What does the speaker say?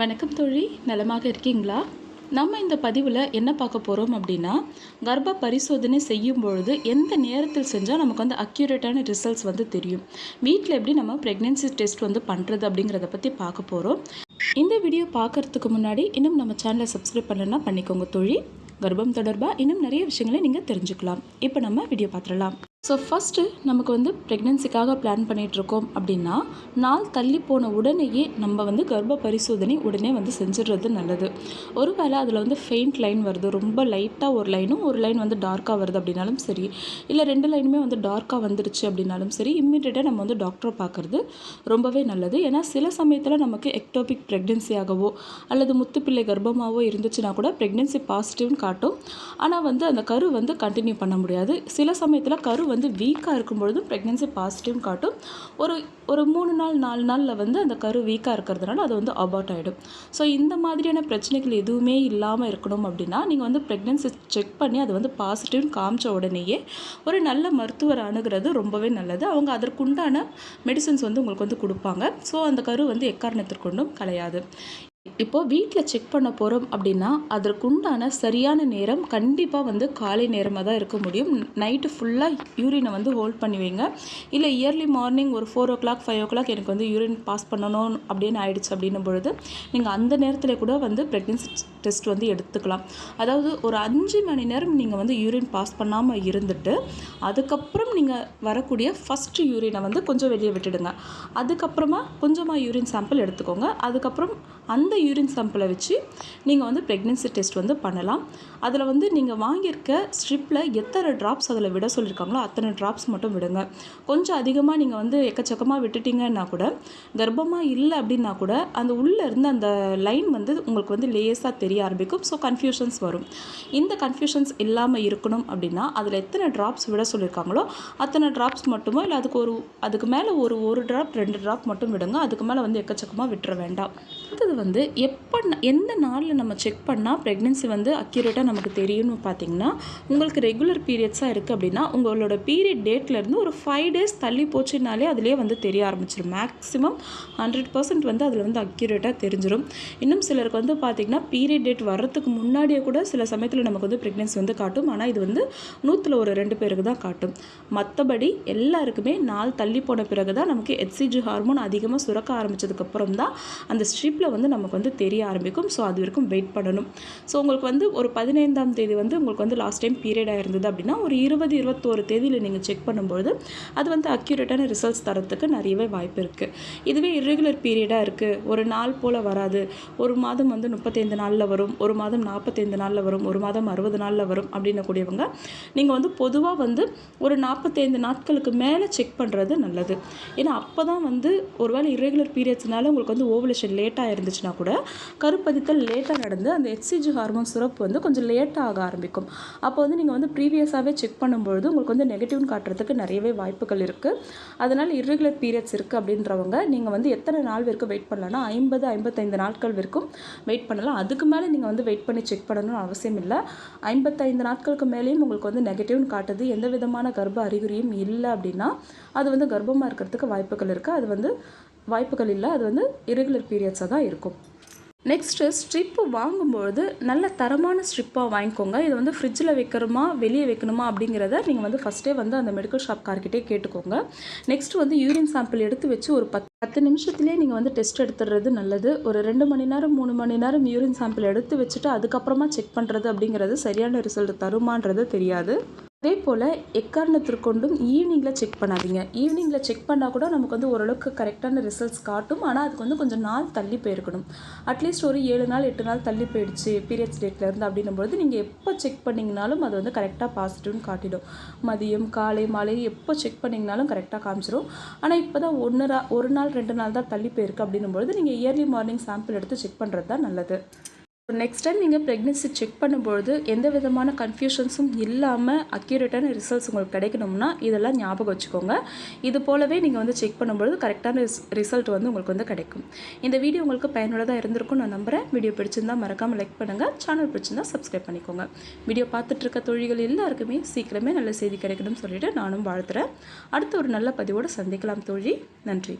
வணக்கம் தோழி நலமாக இருக்கீங்களா? நம்ம இந்த பதிவில் என்ன பார்க்க போகிறோம் அப்படின்னா கர்ப்ப பரிசோதனை செய்யும் பொழுது எந்த நேரத்தில் செஞ்சால் நமக்கு வந்து அக்யூரேட்டான ரிசல்ட்ஸ் வந்து தெரியும்? வீட்டில் எப்படி நம்ம ப்ரெக்னென்சி டெஸ்ட் வந்து பண்ணுறது அப்படிங்கிறத பற்றி பார்க்க போகிறோம் இந்த வீடியோ பார்க்குறதுக்கு முன்னாடி இன்னும் நம்ம சேனலை சப்ஸ்கிரைப் பண்ணலன்னா பண்ணிக்கோங்க தோழி. கர்ப்பம் தொடர்பாக இன்னும் நிறைய விஷயங்களை நீங்கள் தெரிஞ்சுக்கலாம். இப்போ நம்ம வீடியோ பார்த்துடலாம். ஸோ ஃபஸ்ட்டு நமக்கு வந்து ப்ரெக்னென்சிக்காக பிளான் பண்ணிகிட்ருக்கோம் அப்படின்னா நாள் தள்ளி போன உடனேயே நம்ம வந்து கர்ப்ப பரிசோதனை உடனே வந்து செஞ்சிடுறது நல்லது. ஒருவேளை அதில் வந்து ஃபெயிண்ட் லைன் வருது ரொம்ப லைட்டாக ஒரு லைனும் ஒரு லைன் வந்து டார்க்காக வருது அப்படின்னாலும் சரி இல்லை ரெண்டு லைனுமே வந்து டார்க்காக வந்துடுச்சு அப்படின்னாலும் சரி இம்மிடியேட்டாக நம்ம வந்து டாக்டரை பார்க்குறது ரொம்பவே நல்லது. ஏன்னா சில சமயத்தில் நமக்கு எக்டோபிக் ப்ரெக்னென்சியாகவோ அல்லது முத்துப்பிள்ளை கர்ப்பமாகவோ இருந்துச்சுன்னா கூட ப்ரெக்னென்சி பாசிட்டிவ்னு காட்டும். ஆனால் வந்து அந்த கரு வந்து கண்டினியூ பண்ண முடியாது. சில சமயத்தில் கரு வந்து வீக்காக இருக்கும் பொழுதும் ப்ரெக்னென்சி பாசிட்டிவ்னு காட்டும். ஒரு ஒரு மூணு நாள் நாலு நாளில் வந்து அந்த கரு வீக்காக இருக்கிறதுனால அது வந்து அபார்ட் ஆகிடும் ஸோ இந்த மாதிரியான பிரச்சனைகள் எதுவுமே இல்லாமல் இருக்கணும் அப்படின்னா நீங்கள் வந்து ப்ரெக்னென்சி செக் பண்ணி அது வந்து பாசிட்டிவ்னு காமிச்ச உடனேயே ஒரு நல்ல மருத்துவர் அணுகிறது ரொம்பவே நல்லது. அவங்க அதற்குண்டான மெடிசன்ஸ் வந்து உங்களுக்கு வந்து கொடுப்பாங்க. ஸோ அந்த கரு வந்து எக்காரணத்திற்கொண்டும் கலையாது. இப்போது வீட்டில் செக் பண்ண போகிறோம் அப்படின்னா அதற்குண்டான சரியான நேரம் கண்டிப்பாக வந்து காலை நேரமாக தான் இருக்க முடியும். நைட்டு ஃபுல்லாக யூரினை வந்து ஹோல்ட் பண்ணி வைங்க. இல்லை இயர்லி மார்னிங் ஒரு four o'clock five o'clock எனக்கு வந்து யூரின் பாஸ் பண்ணணும் அப்படின்னு ஆயிடுச்சு அப்படின்னும் பொழுது நீங்கள் அந்த நேரத்தில் கூட வந்து ப்ரெக்னென்சி டெஸ்ட் வந்து எடுத்துக்கலாம். அதாவது ஒரு அஞ்சு மணி நேரம் நீங்கள் வந்து யூரின் பாஸ் பண்ணாமல் இருந்துட்டு அதுக்கப்புறம் நீங்கள் வரக்கூடிய ஃபஸ்ட்டு யூரினை வந்து கொஞ்சம் வெளியே விட்டுடுங்க. அதுக்கப்புறமா கொஞ்சமாக யூரின் சாம்பிள் எடுத்துக்கோங்க. அதுக்கப்புறம் அந்த அந்த யூரின் சாம்பிளை வச்சு நீங்கள் வந்து ப்ரெக்னென்சி டெஸ்ட் வந்து பண்ணலாம். அதில் வந்து நீங்கள் வாங்கியிருக்க ஸ்ட்ரிப்பில் எத்தனை ட்ராப்ஸ் அதில் விட சொல்லியிருக்காங்களோ அத்தனை ட்ராப்ஸ் மட்டும் விடுங்க. கொஞ்சம் அதிகமாக நீங்கள் வந்து எக்கச்சக்கமாக விட்டுட்டீங்கன்னா கூட கர்ப்பமாக இல்லை அப்படின்னா கூட அந்த உள்ளே இருந்து அந்த லைன் வந்து உங்களுக்கு வந்து லேஸாக தெரிய ஆரம்பிக்கும். ஸோ கன்ஃபியூஷன்ஸ் வரும். இந்த கன்ஃபியூஷன்ஸ் இல்லாமல் இருக்கணும் அப்படின்னா அதில் எத்தனை ட்ராப்ஸ் விட சொல்லியிருக்காங்களோ அத்தனை ட்ராப்ஸ் மட்டுமோ இல்லை அதுக்கு ஒரு அதுக்கு மேலே ஒரு ஒரு ட்ராப் ரெண்டு ட்ராப் மட்டும் விடுங்க. அதுக்கு மேலே வந்து எக்கச்சக்கமாக விட்டுற வேண்டாம். அடுத்தது வந்து எப்போ எந்த நாளில் நம்ம செக் பண்ணால் ப்ரெக்னென்சி வந்து அக்யூரேட்டாக நமக்கு தெரியும்னு பார்த்தீங்கன்னா உங்களுக்கு ரெகுலர் பீரியட்ஸாக இருக்குது அப்படின்னா உங்களோட பீரியட் டேட்லேருந்து ஒரு ஃபைவ் டேஸ் தள்ளி போச்சுனாலே அதிலே வந்து தெரிய ஆரம்பிச்சிடும் மேக்ஸிமம் ஹண்ட்ரட் பர்சன்ட் வந்து அதில் வந்து அக்யூரேட்டாக தெரிஞ்சிடும் இன்னும் சிலருக்கு வந்து பார்த்திங்கன்னா பீரியட் டேட் வர்றதுக்கு முன்னாடியே கூட சில சமயத்தில் நமக்கு வந்து ப்ரெக்னென்சி வந்து காட்டும். ஆனால் இது வந்து நூற்றில் ஒரு ரெண்டு பேருக்கு தான் காட்டும். மற்றபடி எல்லாருக்குமே நாள் தள்ளி போன பிறகு தான் நமக்கு எச்சிஜி ஹார்மோன் அதிகமாக சுரக்க ஆரம்பித்ததுக்கப்புறம் தான் அந்த ஸ்ட்ரிப்பில் வந்து நமக்கு வந்து தெரிய ஆரம்பிக்கும். ஸோ அது வரைக்கும் வெயிட் பண்ணணும். ஸோ உங்களுக்கு வந்து ஒரு பதினைந்தாம் தேதி வந்து உங்களுக்கு வந்து லாஸ்ட் டைம் பீரியடாக இருந்தது அப்படின்னா ஒரு இருபது இருபத்தோரு தேதியில் நீங்கள் செக் பண்ணும்போது அது வந்து அக்யூரேட்டான ரிசல்ட்ஸ் தரத்துக்கு நிறையவே வாய்ப்பு இருக்குது இதுவே இரெகுலர் பீரியடாக இருக்குது ஒரு நாள் போல் வராது. ஒரு மாதம் வந்து முப்பத்தைந்து நாளில் வரும். ஒரு மாதம் நாற்பத்தைந்து நாளில் வரும். ஒரு மாதம் அறுபது நாளில் வரும் அப்படின்னக்கூடியவங்க நீங்கள் வந்து பொதுவாக வந்து ஒரு நாற்பத்தைந்து நாட்களுக்கு மேலே செக் பண்ணுறது நல்லது. ஏன்னா அப்போ தான் வந்து ஒருவேளை இரெகுலர் பீரியட்ஸ்னால உங்களுக்கு வந்து ஓவலேஷன் லேட்டாக இருந்துச்சுன்னா கூட கருப்பதித்தல் லேட்டாக நடந்து அந்த ஹெச்சிஜி ஹார்மோன் சுரப்பு வந்து கொஞ்சம் லேட்டாக ஆக ஆரம்பிக்கும். அப்போ வந்து நீங்கள் வந்து ப்ரீவியஸாகவே செக் பண்ணும்பொழுது உங்களுக்கு வந்து நெகட்டிவ்னு காட்டுறதுக்கு நிறையவே வாய்ப்புகள் இருக்குது அதனால் இர்ரெகுலர் பீரியட்ஸ் இருக்குது அப்படின்றவங்க நீங்கள் வந்து எத்தனை நாள் வரைக்கும் வெயிட் பண்ணலாம்னா ஐம்பது ஐம்பத்தைந்து நாட்கள் வரைக்கும் வெயிட் பண்ணலாம். அதுக்கு மேலே நீங்கள் வந்து வெயிட் பண்ணி செக் பண்ணணும்னு அவசியம் இல்லை. ஐம்பத்தைந்து நாட்களுக்கு மேலேயும் உங்களுக்கு வந்து நெகட்டிவ்னு காட்டுது. எந்த விதமான கர்ப்ப அறிகுறியும் இல்லை அப்படின்னா அது வந்து கர்ப்பமாக இருக்கிறதுக்கு வாய்ப்புகள் இருக்குது அது வந்து வாய்ப்புகள் இல்லை. அது வந்து இரெகுலர் பீரியட்ஸாக தான் இருக்கும். நெக்ஸ்ட்டு ஸ்ட்ரிப்பு வாங்கும்பொழுது நல்ல தரமான ஸ்ட்ரிப்பாக வாங்கிக்கோங்க. இது வந்து ஃப்ரிட்ஜில் வைக்கிறோமா வெளியே வைக்கணுமா அப்படிங்கிறத நீங்கள் வந்து ஃபஸ்ட்டே வந்து அந்த மெடிக்கல் ஷாப் கார்கிட்டே கேட்டுக்கோங்க. நெக்ஸ்ட் வந்து யூரின் சாம்பிள் எடுத்து வச்சு ஒரு பத்து பத்து நிமிஷத்துலேயே நீங்கள் வந்து டெஸ்ட் எடுத்துடுறது நல்லது. ஒரு ரெண்டு மணி நேரம் மூணு மணி நேரம் யூரின் சாம்பிள் எடுத்து வச்சுட்டு அதுக்கப்புறமா செக் பண்ணுறது அப்படிங்கிறது சரியான ரிசல்ட் தருமான்றது தெரியாது. அதே போல் எக்காரணத்திற்கொண்டும் ஈவினிங்கில் செக் பண்ணாதீங்க. ஈவினிங்கில் செக் பண்ணால் கூட நமக்கு வந்து ஓரளவுக்கு கரெக்டான ரிசல்ட்ஸ் காட்டும். ஆனால் அதுக்கு வந்து கொஞ்சம் நாள் தள்ளி போயிருக்கணும். அட்லீஸ்ட் ஒரு ஏழு நாள் எட்டு நாள் தள்ளி போயிடுச்சு பீரியட்ஸ் டேட்லேருந்து அப்படின்னும்போது நீங்கள் எப்போ செக் பண்ணிங்கனாலும் அது வந்து கரெக்டாக பாசிட்டிவ்னு காட்டிடும். மதியம் காலை மாலை எப்போ செக் பண்ணிங்கனாலும் கரெக்டாக காமிச்சிடும் ஆனால் இப்போ தான் ஒன்று ஒரு நாள் ரெண்டு நாள் தான் தள்ளி போயிருக்கு அப்படின்னும்போது நீங்கள் இயர்லி மார்னிங் சாம்பிள் எடுத்து செக் பண்ணுறது தான் நல்லது. நெக்ஸ்ட் டைம் நீங்கள் ப்ரெக்னென்சி செக் பண்ணும்பொழுது எந்த விதமான கன்ஃபியூஷன்ஸும் இல்லாமல் அக்யூரேட்டான ரிசல்ட்ஸ் உங்களுக்கு கிடைக்கணும்னா இதெல்லாம் ஞாபகம் வச்சுக்கோங்க. இது போலவே நீங்கள் வந்து செக் பண்ணும்பொழுது கரெக்டான ரிசல்ட் வந்து உங்களுக்கு வந்து கிடைக்கும். இந்த வீடியோ உங்களுக்கு பயனுள்ளதாக இருந்திருக்கும் நான் நம்புகிறேன் வீடியோ பிடிச்சிருந்தா மறக்காமல் லைக் பண்ணுங்கள் சேனல் பிடிச்சிருந்தா சப்ஸ்கிரைப் பண்ணிக்கோங்க. வீடியோ பார்த்துட்டு இருக்க தொழில்கள் எல்லாருக்குமே சீக்கிரமே நல்ல செய்தி கிடைக்கணும்னு சொல்லிவிட்டு நானும் வாழ்த்துறேன். அடுத்த ஒரு நல்ல பதிவோடு சந்திக்கலாம் தோழி. நன்றி.